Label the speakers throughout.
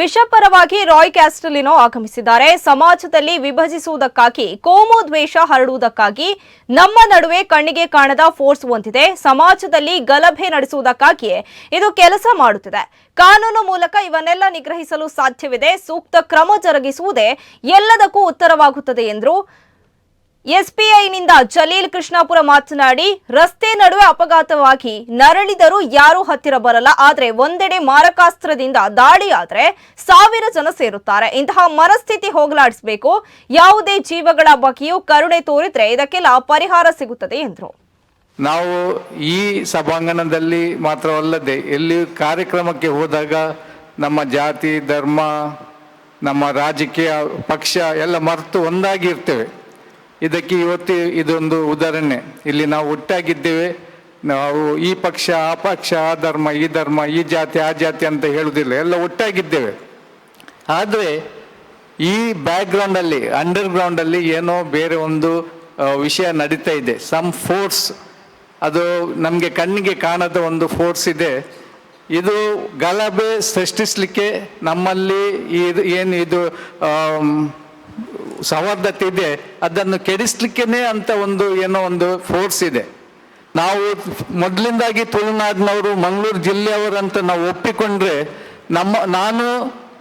Speaker 1: ವಿಷಪರವಾಗಿ ರಾಯ್ ಕ್ಯಾಸ್ಟಲಿನೋ ಆಗಮಿಸಿದ್ದಾರೆ. ಸಮಾಜದಲ್ಲಿ ವಿಭಜಿಸುವುದಕ್ಕಾಗಿ, ಕೋಮು ದ್ವೇಷ ಹರಡುವುದಕ್ಕಾಗಿ ನಮ್ಮ ನಡುವೆ ಕಣ್ಣಿಗೆ ಕಾಣದ ಫೋರ್ಸ್ ಹೊಂದಿದೆ. ಸಮಾಜದಲ್ಲಿ ಗಲಭೆ ನಡೆಸುವುದಕ್ಕಾಗಿಯೇ ಇದು ಕೆಲಸ ಮಾಡುತ್ತಿದೆ. ಕಾನೂನು ಮೂಲಕ ಇವನ್ನೆಲ್ಲ ನಿಗ್ರಹಿಸಲು ಸಾಧ್ಯವಿದೆ. ಸೂಕ್ತ ಕ್ರಮ ಜರುಗಿಸುವುದೇ ಎಲ್ಲದಕ್ಕೂ ಉತ್ತರವಾಗುತ್ತದೆ ಎಂದರು. ಎಸ್ಪಿಐನಿಂದ ಜಲೀಲ್ ಕೃಷ್ಣಾಪುರ ಮಾತನಾಡಿ, ರಸ್ತೆ ನಡುವೆ ಅಪಘಾತವಾಗಿ ನರಳಿದರೂ ಯಾರೂ ಹತ್ತಿರ ಬರಲ್ಲ, ಆದರೆ ಒಂದೆಡೆ ಮಾರಕಾಸ್ತ್ರದಿಂದ ದಾಳಿಯಾದ್ರೆ ಸಾವಿರ ಜನ ಸೇರುತ್ತಾರೆ. ಇಂತಹ ಮನಸ್ಥಿತಿ ಹೋಗಲಾಡಿಸಬೇಕು. ಯಾವುದೇ ಜೀವಗಳ ಬಗ್ಗೆಯೂ ಕರುಣೆ ತೋರಿದ್ರೆ ಇದಕ್ಕೆಲ್ಲ ಪರಿಹಾರ ಸಿಗುತ್ತದೆ, ಎಂದರು.
Speaker 2: ನಾವು ಈ ಸಭಾಂಗಣದಲ್ಲಿ ಮಾತ್ರವಲ್ಲದೆ, ಎಲ್ಲಿ ಕಾರ್ಯಕ್ರಮಕ್ಕೆ ಹೋದಾಗ ನಮ್ಮ ಜಾತಿ, ಧರ್ಮ, ನಮ್ಮ ರಾಜಕೀಯ ಪಕ್ಷ ಎಲ್ಲ ಮರೆತು ಒಂದಾಗಿ ಇರ್ತೇವೆ. ಇದಕ್ಕೆ ಇವತ್ತು ಇದೊಂದು ಉದಾಹರಣೆ. ಇಲ್ಲಿ ನಾವು ಒಟ್ಟಾಗಿದ್ದೇವೆ. ನಾವು ಈ ಪಕ್ಷ, ಆ ಪಕ್ಷ, ಆ ಧರ್ಮ, ಈ ಧರ್ಮ, ಈ ಜಾತಿ, ಆ ಜಾತಿ ಅಂತ ಹೇಳುವುದಿಲ್ಲ. ಎಲ್ಲ ಒಟ್ಟಾಗಿದ್ದೇವೆ. ಆದರೆ ಈ ಬ್ಯಾಕ್ಗ್ರೌಂಡಲ್ಲಿ ಅಂಡರ್ ಗ್ರೌಂಡಲ್ಲಿ ಏನೋ ಬೇರೆ ಒಂದು ವಿಷಯ ನಡೀತಾ ಇದೆ. ಸಮ್ ಫೋರ್ಸ್ ಅದು ನಮಗೆ ಕಣ್ಣಿಗೆ ಕಾಣದ ಒಂದು ಫೋರ್ಸ್ ಇದೆ. ಇದು ಗಲಭೆ ಸೃಷ್ಟಿಸಲಿಕ್ಕೆ ನಮ್ಮಲ್ಲಿ ಇದು, ಏನು ಇದು ಸೌಹಾರ್ದತೆ ಇದೆ, ಅದನ್ನು ಕೆಡಿಸ್ಲಿಕ್ಕೇನೆ ಅಂತ ಒಂದು ಏನೋ ಒಂದು ಫೋರ್ಸ್ ಇದೆ. ನಾವು ಮೊದಲಿಂದಾಗಿ ತುಳುನಾಡಿನವರು, ಮಂಗಳೂರು ಜಿಲ್ಲೆಯವರಂತ ನಾವು ಒಪ್ಪಿಕೊಂಡ್ರೆ ನಮ್ಮ, ನಾನು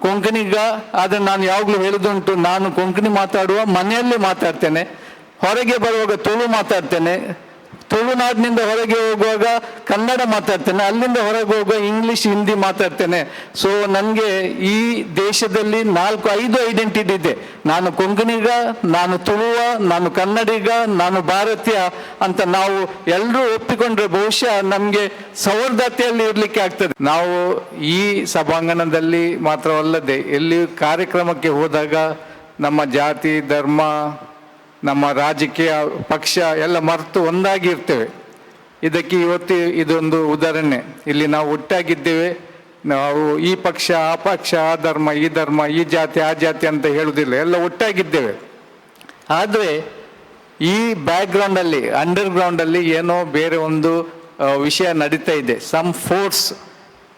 Speaker 2: ಕೊಂಕಣಿಗ, ಆದರೆ ನಾನು ಯಾವಾಗಲೂ ಹೇಳಿದುಂಟು, ನಾನು ಕೊಂಕಣಿ ಮಾತಾಡುವ ಮನೆಯಲ್ಲೇ ಮಾತಾಡ್ತೇನೆ. ಹೊರಗೆ ಬರುವಾಗ ತುಳು ಮಾತಾಡ್ತೇನೆ. ತುಳುನಾಡಿನಿಂದ ಹೊರಗೆ ಹೋಗುವಾಗ ಕನ್ನಡ ಮಾತಾಡ್ತೇನೆ, ಅಲ್ಲಿಂದ ಹೊರಗೆ ಹೋಗುವಾಗ ಇಂಗ್ಲಿಷ್ ಹಿಂದಿ ಮಾತಾಡ್ತೇನೆ. ಸೊ ನನಗೆ ಈ ದೇಶದಲ್ಲಿ ನಾಲ್ಕು, ಐದು ಐಡೆಂಟಿಟಿ ಇದೆ. ನಾನು ಕೊಂಕಣಿಗ, ನಾನು ತುಳುವ, ನಾನು ಕನ್ನಡಿಗ, ನಾನು ಭಾರತೀಯ ಅಂತ ನಾವು ಎಲ್ಲರೂ ಒಪ್ಪಿಕೊಂಡ್ರೆ ಬಹುಶಃ ನಮಗೆ ಸೌಹಾರ್ದತೆಯಲ್ಲಿ ಇರಲಿಕ್ಕೆ ಆಗ್ತದೆ. ನಾವು ಈ ಸಭಾಂಗಣದಲ್ಲಿ ಮಾತ್ರವಲ್ಲದೆ, ಎಲ್ಲಿ ಕಾರ್ಯಕ್ರಮಕ್ಕೆ ಹೋದಾಗ ನಮ್ಮ ಜಾತಿ, ಧರ್ಮ ನಮ್ಮ ರಾಜಕೀಯ ಪಕ್ಷ ಎಲ್ಲ ಮರೆತು ಒಂದಾಗಿ ಇರ್ತೇವೆ. ಇದಕ್ಕೆ ಇವತ್ತು ಇದೊಂದು ಉದಾಹರಣೆ. ಇಲ್ಲಿ ನಾವು ಒಟ್ಟಾಗಿದ್ದೇವೆ. ನಾವು ಈ ಪಕ್ಷ, ಆ ಪಕ್ಷ, ಆ ಧರ್ಮ, ಈ ಧರ್ಮ, ಈ ಜಾತಿ, ಆ ಜಾತಿ ಅಂತ ಹೇಳುವುದಿಲ್ಲ. ಎಲ್ಲ ಒಟ್ಟಾಗಿದ್ದೇವೆ. ಆದರೆ ಈ ಬ್ಯಾಕ್ಗ್ರೌಂಡಲ್ಲಿ ಅಂಡರ್ ಗ್ರೌಂಡಲ್ಲಿ ಏನೋ ಬೇರೆ ಒಂದು ವಿಷಯ ನಡೀತಾ ಇದೆ. ಸಮ್ ಫೋರ್ಸ್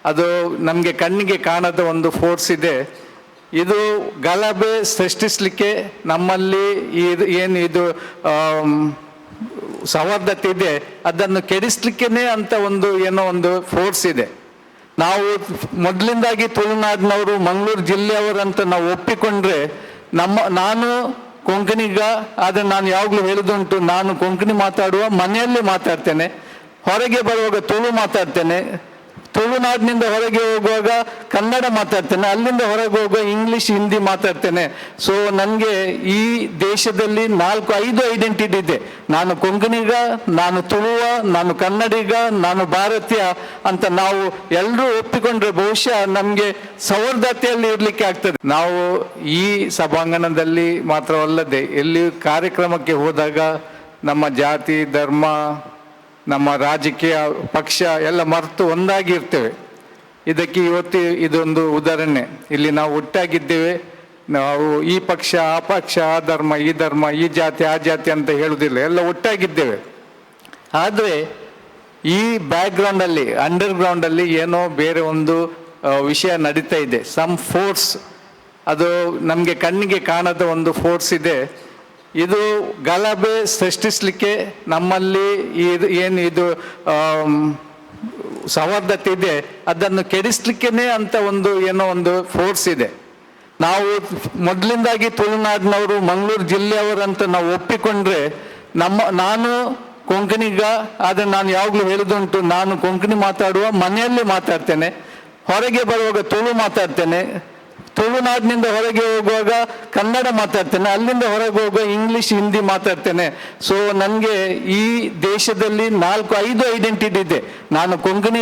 Speaker 2: ಅದು ನಮಗೆ ಕಣ್ಣಿಗೆ ಕಾಣದ ಒಂದು ಫೋರ್ಸ್ ಇದೆ. ಇದು ಗಲಭೆ ಸೃಷ್ಟಿಸಲಿಕ್ಕೆ ನಮ್ಮಲ್ಲಿ ಇದು ಏನು ಇದು ಸೌಹಾರ್ದತೆ ಇದೆ, ಅದನ್ನು ಕೆಡಿಸ್ಲಿಕ್ಕೇನೆ ಅಂತ ಒಂದು ಏನೋ ಒಂದು ಫೋರ್ಸ್ ಇದೆ. ನಾವು ಮೊದಲಿಂದಾಗಿ ತುಳುನಾಡಿನವರು, ಮಂಗಳೂರು ಜಿಲ್ಲೆಯವರಂತ ನಾವು ಒಪ್ಪಿಕೊಂಡ್ರೆ ನಮ್ಮ, ನಾನು ಕೊಂಕಣಿಗ ಆದರೆ ನಾನು ಯಾವಾಗಲೂ ಹೇಳುದುಂಟು, ನಾನು ಕೊಂಕಣಿ ಮಾತಾಡುವ ಮನೆಯಲ್ಲಿ ಮಾತಾಡ್ತೇನೆ. ಹೊರಗೆ ಬರುವಾಗ ತುಳು ಮಾತಾಡ್ತೇನೆ. ತುಳುನಾಡಿನಿಂದ ಹೊರಗೆ ಹೋಗುವಾಗ ಕನ್ನಡ ಮಾತಾಡ್ತೇನೆ, ಅಲ್ಲಿಂದ ಹೊರಗೆ ಹೋಗುವಾಗ ಇಂಗ್ಲಿಷ್ ಹಿಂದಿ ಮಾತಾಡ್ತೇನೆ. ಸೊ ನನಗೆ ಈ ದೇಶದಲ್ಲಿ ನಾಲ್ಕು, ಐದು ಐಡೆಂಟಿಟಿ ಇದೆ. ನಾನು ಕೊಂಕಣಿಗ, ನಾನು ತುಳುವ, ನಾನು ಕನ್ನಡಿಗ, ನಾನು ಭಾರತೀಯ ಅಂತ ನಾವು ಎಲ್ಲರೂ ಒಪ್ಪಿಕೊಂಡ್ರೆ ಬಹುಶಃ ನಮಗೆ ಸೌಹಾರ್ದತೆಯಲ್ಲಿ ಇರಲಿಕ್ಕೆ ಆಗ್ತದೆ. ನಾವು ಈ ಸಭಾಂಗಣದಲ್ಲಿ ಮಾತ್ರವಲ್ಲದೆ ಎಲ್ಲಿ ಕಾರ್ಯಕ್ರಮಕ್ಕೆ ಹೋದಾಗ ನಮ್ಮ ಜಾತಿ, ಧರ್ಮ ನಮ್ಮ ರಾಜಕೀಯ ಪಕ್ಷ ಎಲ್ಲ ಮರೆತು ಒಂದಾಗಿ ಇರ್ತೇವೆ. ಇದಕ್ಕೆ ಇವತ್ತು ಇದೊಂದು ಉದಾಹರಣೆ. ಇಲ್ಲಿ ನಾವು ಒಟ್ಟಾಗಿದ್ದೇವೆ. ನಾವು ಈ ಪಕ್ಷ, ಆ ಪಕ್ಷ, ಆ ಧರ್ಮ, ಈ ಧರ್ಮ, ಈ ಜಾತಿ, ಆ ಜಾತಿ ಅಂತ ಹೇಳುವುದಿಲ್ಲ. ಎಲ್ಲ ಒಟ್ಟಾಗಿದ್ದೇವೆ. ಆದರೆ ಈ ಬ್ಯಾಕ್ಗ್ರೌಂಡಲ್ಲಿ ಅಂಡರ್ ಗ್ರೌಂಡಲ್ಲಿ ಏನೋ ಬೇರೆ ಒಂದು ವಿಷಯ ನಡೀತಾ ಇದೆ. ಸಮ್ ಫೋರ್ಸ್ ಅದು ನಮಗೆ ಕಣ್ಣಿಗೆ ಕಾಣದ ಒಂದು ಫೋರ್ಸ್ ಇದೆ. ಇದು ಗಲಭೆ ಸೃಷ್ಟಿಸಲಿಕ್ಕೆ ನಮ್ಮಲ್ಲಿ ಇದು ಏನು ಇದು ಸೌಹಾರ್ದತೆ ಇದೆ, ಅದನ್ನು ಕೆಡಿಸ್ಲಿಕ್ಕೇನೆ ಅಂತ ಒಂದು ಏನೋ ಒಂದು ಫೋರ್ಸ್ ಇದೆ. ನಾವು ಮೊದಲಿಂದಾಗಿ ತುಳುನಾಡಿನವರು, ಮಂಗಳೂರು ಜಿಲ್ಲೆಯವರಂತ ನಾವು ಒಪ್ಪಿಕೊಂಡ್ರೆ ನಮ್ಮ, ನಾನು ಕೊಂಕಣಿಗ, ಆದರೆ ನಾನು ಯಾವಾಗಲೂ ಹೇಳಿದುಂಟು, ನಾನು ಕೊಂಕಣಿ ಮಾತಾಡುವ ಮನೆಯಲ್ಲಿ ಮಾತಾಡ್ತೇನೆ, ಹೊರಗೆ ಬರುವಾಗ ತುಳು ಮಾತಾಡ್ತೇನೆ ತುಳುನಾಡಿನಿಂದ ಹೊರಗೆ ಹೋಗುವಾಗ ಕನ್ನಡ ಮಾತಾಡ್ತೇನೆ, ಅಲ್ಲಿಂದ ಹೊರಗೆ ಹೋಗುವಾಗ ಇಂಗ್ಲಿಷ್ ಹಿಂದಿ ಮಾತಾಡ್ತೇನೆ. ಸೊ ನನಗೆ ಈ ದೇಶದಲ್ಲಿ ನಾಲ್ಕು, ಐದು ಐಡೆಂಟಿಟಿ ಇದೆ. ನಾನು ಕೊಂಕಣಿ